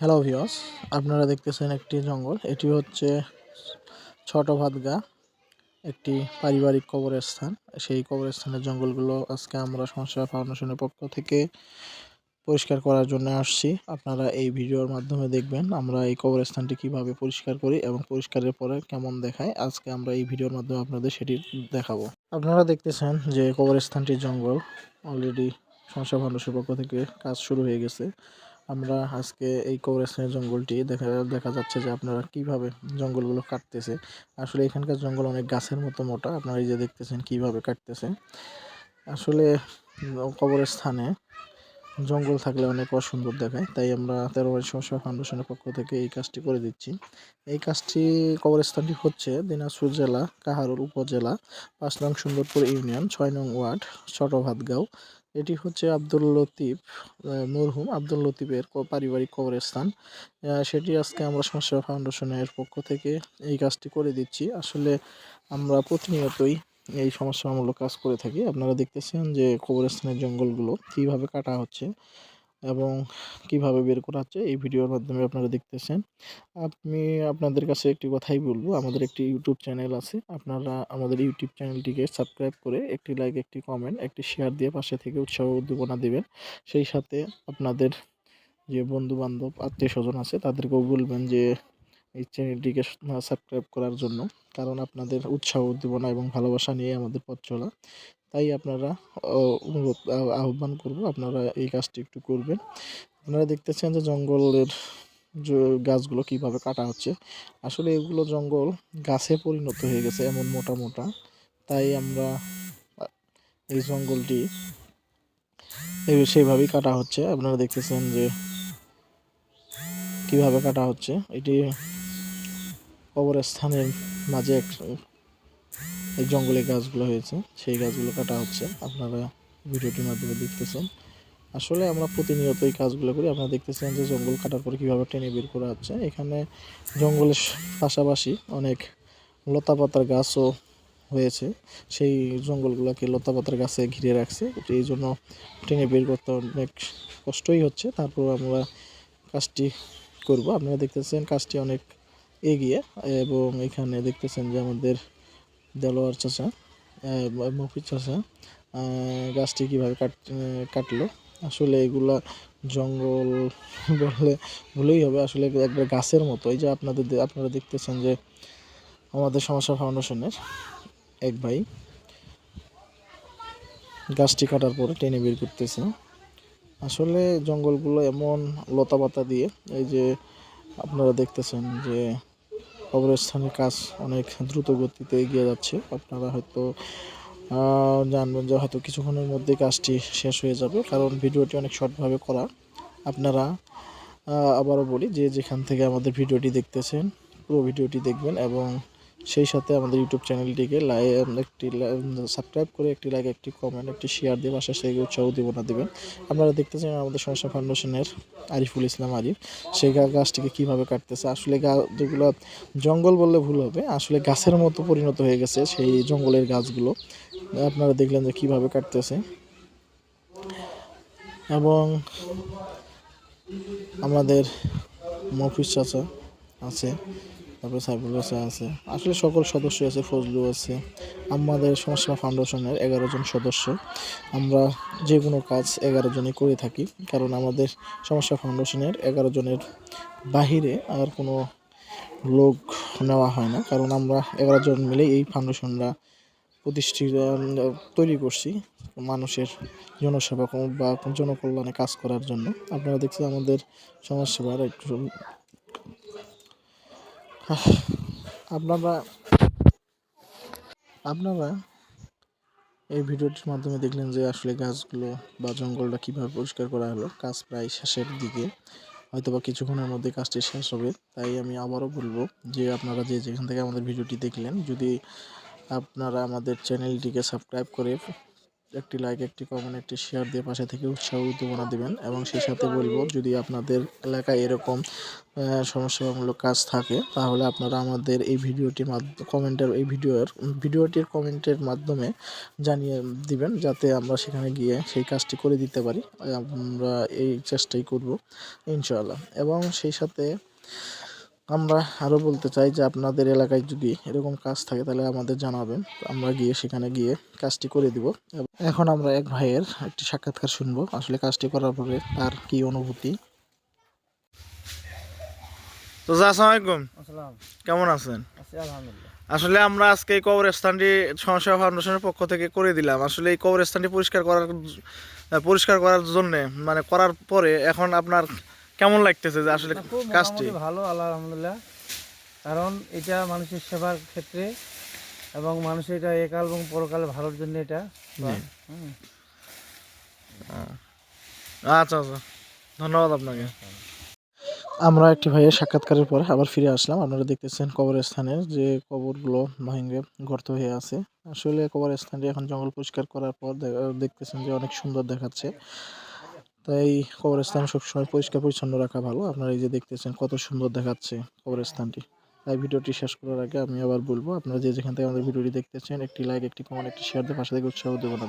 Hello ভিওস আপনারা দেখতেছেন একটি জঙ্গল। এটি হচ্ছে ছোট ভাতগা, একটি পারিবারিক কবরস্থান। সেই কবরস্থানের জঙ্গলগুলো আজকে আমরা সংসার ফাউন্ডেশনের পক্ষ থেকে পরিষ্কার করার জন্য আসছি। আপনারা এই ভিডিওর মাধ্যমে দেখবেন আমরা এই কবরস্থানটি কীভাবে পরিষ্কার করি এবং পরিষ্কারের পরে কেমন দেখায়। আজকে আমরা এই ভিডিওর মাধ্যমে আপনাদের সেটি দেখাবো। আপনারা দেখতেছেন যে কবরস্থানটি জঙ্গল অলরেডি সংসার ফাউন্ডেশনের পক্ষ থেকে কাজ শুরু হয়ে গেছে। আমরা আজকে এই কবরস্থানের জঙ্গলটি দেখা দেখা যাচ্ছে যে আপনারা কীভাবে জঙ্গলগুলো কাটতেছে আসলে এখানকার জঙ্গল অনেক গাছের মতো মোটা। আপনারা এই যে দেখতেছেন কীভাবে কাটতেছে। আসলে কবরস্থানে জঙ্গল থাকলে অনেক অসুন্দর দেখায়। তাই আমরা তেরো বাড়ি সংসার ফাউন্ডেশনের পক্ষ থেকে এই কাজটি করে দিচ্ছি। এই কাজটি, কবরস্থানটি হচ্ছে দিনাজপুর জেলা, কাহারুল উপজেলা, পাঁচ নং সুন্দরপুর ইউনিয়ন, ছয় নং ওয়ার্ড ছোট ভাতগাঁও এটি হচ্ছে আব্দুল লতিফ মরহুম আব্দুল লতিফের পারিবারিক কবরস্থান সেটি আজকে আমরা সমস্যা ফাউন্ডেশনের পক্ষ থেকে এই কাজটি করে দিচ্ছি। আসলে আমরা প্রতিনিয়তই এই সমস্যামূলক কাজ করে থাকি। আপনারা দেখতেছেন যে কবরস্থানের জঙ্গলগুলো কীভাবে কাটা হচ্ছে। এবং কীভাবে বের করা হচ্ছে, এই ভিডিওর মাধ্যমে আপনারা দেখতেছেন। আমি আপনাদের কাছে একটি কথাই বলব, আমাদের একটি ইউটিউব চ্যানেল আছে, আপনারা আমাদের ইউটিউব চ্যানেলটিকে সাবস্ক্রাইব করে একটি লাইক একটি কমেন্ট একটি শেয়ার দিয়ে পাশে থেকে উৎসাহ উদ্দীপনা দেবেন। সেই সাথে আপনাদের যে বন্ধু বান্ধব আত্মীয় স্বজন আছে, তাদেরকেও বলবেন যে, এই চ্যানেলটিকে সাবস্ক্রাইব করার জন্য, কারণ আপনাদের উৎসাহ, উদ্দীপনা এবং ভালোবাসা নিয়ে আমাদের পথ চলা। তাই আপনারা অনুরোধ আহ্বান করব আপনারা এই কাজটি একটু করবেন। আপনারা দেখতেছেন যে জঙ্গলের গাছগুলো কীভাবে কাটা হচ্ছে। আসলে এগুলো জঙ্গল গাছে পরিণত হয়ে গেছে এমন মোটা মোটা। তাই আমরা এই জঙ্গলটি সেইভাবেই কাটা হচ্ছে। আপনারা দেখতেছেন যে কীভাবে কাটা হচ্ছে। এটি কবরস্থানের মাঝে এক এই জঙ্গলে গাছগুলো হয়েছে, সেই গাছগুলো কাটা হচ্ছে। আপনারা ভিডিওটির মাধ্যমে দেখতেছেন। আসলে আমরা প্রতিনিয়ত এই কাজগুলো করি। আপনারা দেখতেছেন যে জঙ্গল কাটার পরে কীভাবে টেনে বের করা হচ্ছে। এখানে জঙ্গলের পাশাপাশি অনেক লতা পাতার গাছও হয়েছে। সেই জঙ্গলগুলোকে লতা পাতার গাছে ঘিরে রাখছে। এই জন্য টেনে বের করতে অনেক কষ্টই হচ্ছে। তারপর আমরা কাজটি করব। আপনারা দেখতেছেন কাজটি অনেক এগিয়ে এবং এখানে দেখতেছেন যে আমাদের দেলোয়ার চাচা মফিজ চাচা গাছটি কীভাবে কাট কাটলো? আসলে এগুলা জঙ্গল বললে ভুলেই হবে। আসলে একবার গাছের মতো। এই যে আপনাদের আপনারা দেখতেছেন যে আমাদের সমস্যা ফাউন্ডেশনের এক ভাই গাছটি কাটার পরে টেনে বের করতেছে। আসলে জঙ্গলগুলো এমন লতা পাতা দিয়ে, এই যে আপনারা দেখতেছেন যে কবরস্থানের কাজ অনেক দ্রুত গতিতে এগিয়ে যাচ্ছে। আপনারা হয়তো জানবেন যে হয়তো কিছুক্ষণের মধ্যে কাজটি শেষ হয়ে যাবে, কারণ ভিডিওটি অনেক শর্টভাবে করা। আপনারা আবারও বলি যে যেখান থেকে আমাদের ভিডিওটি দেখতেছেন, পুরো ভিডিওটি দেখবেন এবং সেই সাথে আমাদের ইউটিউব চ্যানেলটিকে লাইক একটি সাবস্ক্রাইব করে একটি লাইক একটি কমেন্ট একটি শেয়ার দিয়ে বাসার সেই উৎসাহ না দেবেন। আপনারা দেখতেছেন আমাদের সমস্যা ফাউন্ডেশনের আরিফুল ইসলাম আরিফ সেই গাছটিকে কীভাবে কাটতেছে, আসলে গা যেগুলো জঙ্গল বললে ভুল হবে, আসলে গাছের মতো পরিণত হয়ে গেছে সেই জঙ্গলের গাছগুলো। আপনারা দেখলেন যে কীভাবে কাটতেছে। এবং আমাদের মফিস চাচা আছে। তারপরে সাইফুল হাসান আছে। আসলে সকল সদস্য আছে, ফজলু আছে। আমাদের সমস্যা ফাউন্ডেশনের এগারো জন সদস্য। আমরা যে কোনো কাজ এগারো জনে করে থাকি, কারণ আমাদের সমস্যা ফাউন্ডেশনের এগারো জনের বাহিরে আর কোনো লোক নেওয়া হয় না। কারণ আমরা এগারো জন মিলে এই ফাউন্ডেশনরা প্রতিষ্ঠিত তৈরি করছি মানুষের জনসেবা বা জনকল্যাণে কাজ করার জন্য। আপনারা দেখছেন আমাদের সমাজসেবার একটু আপনারা আপনারা এই ভিডিওটির মাধ্যমে দেখলেন যে আসলে গাছগুলো বা জঙ্গলটা কীভাবে পরিষ্কার করা হলো। কাজ প্রায় শেষের দিকে হয়তো বা কিছুক্ষণের মধ্যে কাজটি শেষ হবে। তাই আমি আবারও বলব যে আপনারা যে যেখান থেকে আমাদের ভিডিওটি দেখলেন, যদি আপনারা আমাদের চ্যানেলটিকে সাবস্ক্রাইব করে একটি লাইক একটি কমেন্ট একটি শেয়ার দিয়ে পাশে থেকে উৎসাহ, উদ্দীপনা দিবেন এবং সেই সাথে বলব, যদি আপনাদের এলাকায় এরকম সমস্যামূলক কাজ থাকে, তাহলে আপনারা আমাদের এই ভিডিওটির মাধ্যমে কমেন্টের এই ভিডিওর, ভিডিওটির কমেন্টের মাধ্যমে জানিয়ে দিবেন, যাতে আমরা সেখানে গিয়ে সেই কাজটি করে দিতে পারি। আমরা এই চেষ্টাই করব, ইনশাআল্লাহ। এবং সেই সাথে আমরা আরও বলতে চাই যে আপনাদের এলাকায় যদি এরকম কাজ থাকে তাহলে আমাদের জানাবেন। আমরা গিয়ে সেখানে গিয়ে কাজটি করে দিব। এখন আমরা এক ভাইয়ের একটি সাক্ষাৎকার শুনব। আসলে কাজটি করার পরে তার কি অনুভূতি? তো আসসালামু আলাইকুম। আসসালাম। কেমন আছেন? আসলে আমরা আজকে এই কবরস্থানটি সমস্যা ফাউন্ডেশনের পক্ষ থেকে করে দিলাম। আসলে এই কবরস্থানটি পরিষ্কার করার পরিষ্কার করার জন্যে মানে করার পরে এখন আপনার কেমন লাগতেছে যে আসলে খুব কাজটি? ভালো আলহামদুলিল্লাহ। কারণ এটা মানুষের সেবার ক্ষেত্রে এবং মানুষের এটা একাল এবং পরকাল ভালোর জন্য এটা আচ্ছা আচ্ছা। ধন্যবাদ আপনাকে। আমরা একটি ভাইয়ের সাক্ষাৎকারের পরে আবার ফিরে আসলাম। আপনারা দেখতেছেন কবরস্থানের যে কবরগুলো ভেঙে গর্ত হয়ে আছে। আসলে কবরস্থানটি এখন জঙ্গল পরিষ্কার করার পর দেখতেছেন যে অনেক সুন্দর দেখাচ্ছে। তাই কবরস্থান সবসময় পরিষ্কার পরিচ্ছন্ন রাখা ভালো। আপনারা এই যে দেখতেছেন কত সুন্দর দেখাচ্ছে কবরস্থানটি। তাই ভিডিওটি শেষ করার আগে আমি আবার বলব, আপনারা যে যেখান থেকে আমাদের ভিডিওটি দেখতেছেন, একটি লাইক একটি কমেন্ট একটি শেয়ার দিয়ে পাশে থেকে উৎসাহ দেবেন।